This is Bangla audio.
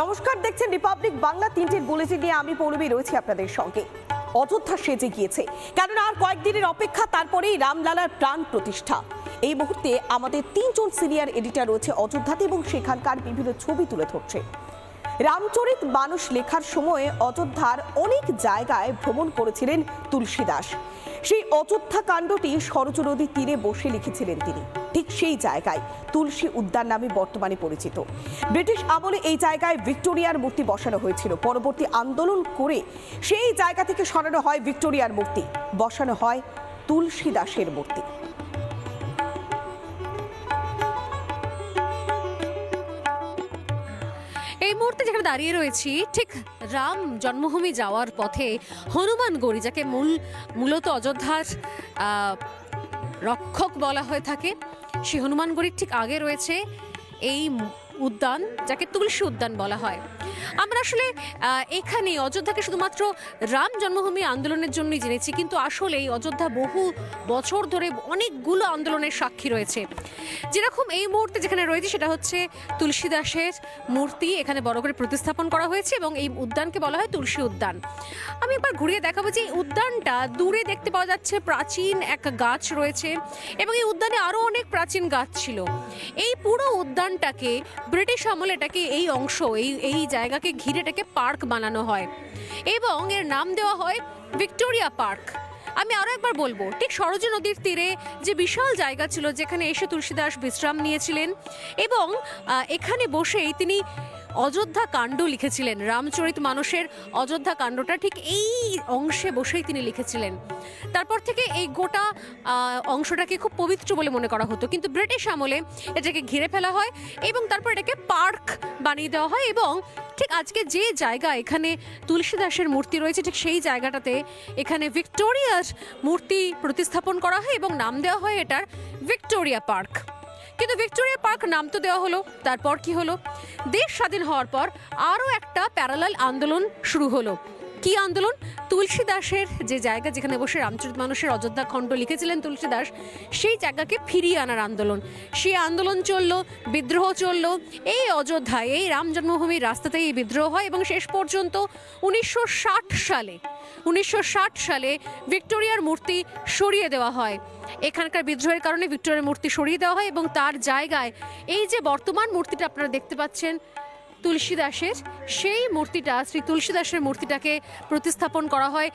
নমস্কার, দেখছেন রিপাবলিক বাংলা তিনটির বুলেটিন নিয়ে আমি পৌরবী রয়েছি আপনাদের সঙ্গে। অযোধ্যা সেজে গিয়েছে। কারণ আর কয়েকদিনের অপেক্ষা, তারপরেই রামলালার প্রাণ প্রতিষ্ঠা। এই মুহূর্তে আমাদের তিনজন সিনিয়র এডিটর রয়েছে অযোধ্যাতে এবং সেখানকার বিভিন্ন ছবি তুলে ধরছে। রামচরিত মানুষ লেখার সময়ে অযোধ্যার অনেক জায়গায় ভ্রমণ করেছিলেন তুলসী দাস সেই অযোধ্যা কাণ্ডটি সরজ নদীর তীরে বসে লিখেছিলেন তিনি। ঠিক সেই জায়গায় তুলসী উদ্যান নামে বর্তমানে পরিচিত। ব্রিটিশ আমলে এই জায়গায় ভিক্টোরিয়ার মূর্তি বসানো হয়েছিল। পরবর্তী আন্দোলন করে সেই জায়গা থেকে সরানো হয় ভিক্টোরিয়ার মূর্তি। বসানো হয় তুলসী দাসের মূর্তি। এই মুহূর্তে যেখানে দাঁড়িয়ে রয়েছি, ঠিক রাম জন্মভূমি যাওয়ার পথে হনুমান গড়ি, যাকে মূল, মূলত অযোধ্যার রক্ষক বলা হয়ে থাকে, সেই হনুমান গড়ির ঠিক আগে রয়েছে এই উদ্যান, যাকে তুলসী উদ্যান বলা হয়। আমরা আসলে এখানে অযোধ্যাকে শুধুমাত্র রাম জন্মভূমি আন্দোলনের জন্যই জেনেছি, কিন্তু আসলে এই অযোধ্যা বহু বছর ধরে অনেকগুলো আন্দোলনের সাক্ষী রয়েছে। যেরকম এই মুহূর্তে যেখানে রয়েছে সেটা হচ্ছে তুলসী দাসের মূর্তি, এখানে বড় করে প্রতিস্থাপন করা হয়েছে এবং এই উদ্যানকে বলা হয় তুলসী উদ্যান। আমি একবার ঘুরিয়ে দেখাবো যে এই উদ্যানটা দূরে দেখতে পাওয়া যাচ্ছে প্রাচীন এক গাছ রয়েছে এবং এই উদ্যানে আরও অনেক প্রাচীন গাছ ছিল। এই পুরো উদ্যানটাকে ব্রিটিশ আমল এটাকে এই অংশ, এই এই জায়গাকে ঘিরে এটাকে পার্ক বানানো হয়। এবং এর নাম দেওয়া হয় ভিক্টোরিয়া পার্ক। আমি আরও একবার বলব, ঠিক সরজ নদীর তীরে যে বিশাল জায়গা ছিল যেখানে এসে তুলসীদাস বিশ্রাম নিয়েছিলেন এবং এখানে বসেই তিনি অযোধ্যা কাণ্ড লিখেছিলেন, রামচরিত মানুষের অযোধ্যা কাণ্ডটা ঠিক এই অংশে বসেই তিনি লিখেছিলেন। তারপর থেকে এই গোটা অংশটাকে খুব পবিত্র বলে মনে করা হতো, কিন্তু ব্রিটিশ আমলে এটাকে ঘিরে ফেলা হয় এবং তারপর এটাকে পার্ক বানিয়ে দেওয়া হয় এবং ঠিক আজকে যে জায়গা এখানে তুলসী দাসের মূর্তি রয়েছে, ঠিক সেই জায়গাটাতে এখানে ভিক্টোরিয়ার মূর্তি প্রতিস্থাপন করা হয় এবং নাম দেওয়া হয় এটার ভিক্টোরিয়া পার্ক। কিন্তু ভিক্টোরিয়া পার্ক নাম তো দেওয়া হলো, তারপর কি হলো? দেশ স্বাধীন হওয়ার পর আরও একটা প্যারালাল আন্দোলন শুরু হলো। কি আন্দোলন? তুলসী দাসের যে জায়গা যেখানে বসে রামচরিত মানুষের অযোধ্যা খণ্ড লিখেছিলেন তুলসী দাস, সেই জায়গাকে ফিরিয়ে আনার আন্দোলন। সেই আন্দোলন চলল, বিদ্রোহ চলল, এই অযোধ্যায়, এই রাম জন্মভূমির রাস্তাতেই এই বিদ্রোহ হয় এবং শেষ পর্যন্ত উনিশশো ষাট সালে, উনিশশো ষাট সালে ভিক্টোরিয়ার মূর্তি সরিয়ে দেওয়া হয়। এখানকার বিদ্রোহের কারণে ভিক্টোরিয়ার মূর্তি সরিয়ে দেওয়া হয় এবং তার জায়গায় এই যে বর্তমান মূর্তিটা আপনারা দেখতে পাচ্ছেন তুলসী দাসের সেই মূর্তিটা শ্রী তুলসী দাসের মূর্তিটাকে প্রতিস্থাপন করা হয়।